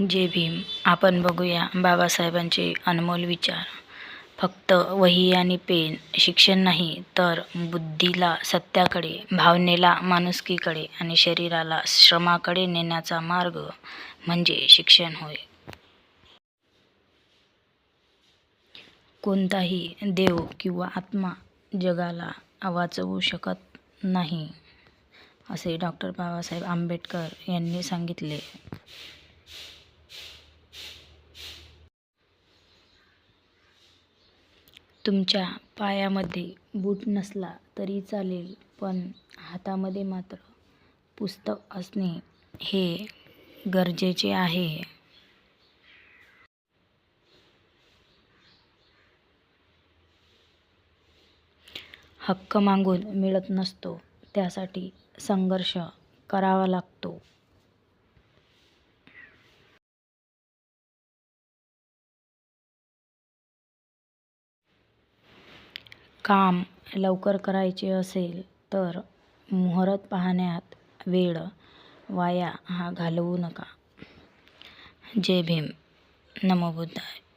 जय भीम आपण बघूया बाबासाहेबांचे अनमोल विचार. फक्त वही आणि पेन शिक्षण नाही तर बुद्धीला सत्याकडे भावनेला माणुसकीकडे आणि शरीराला श्रमाकडे नेण्याचा मार्ग म्हणजे शिक्षण होय. कोणताही देव किंवा आत्मा जगाला वाचवू शकत नाही असे डॉक्टर बाबासाहेब आंबेडकर यांनी सांगितले. तुमच्या पायामध्ये बूट नसला तरी चालेल पण हातामध्ये मात्र पुस्तक असणे हे गरजेचे आहे. हक्क मागून मिळत नसतो त्यासाठी संघर्ष करावा लागतो. काम लवकर करायचे असेल तर मुहूर्त पाहण्यात वेळ वाया हा घालवू नका. जय भीम. नमो बुद्धाय.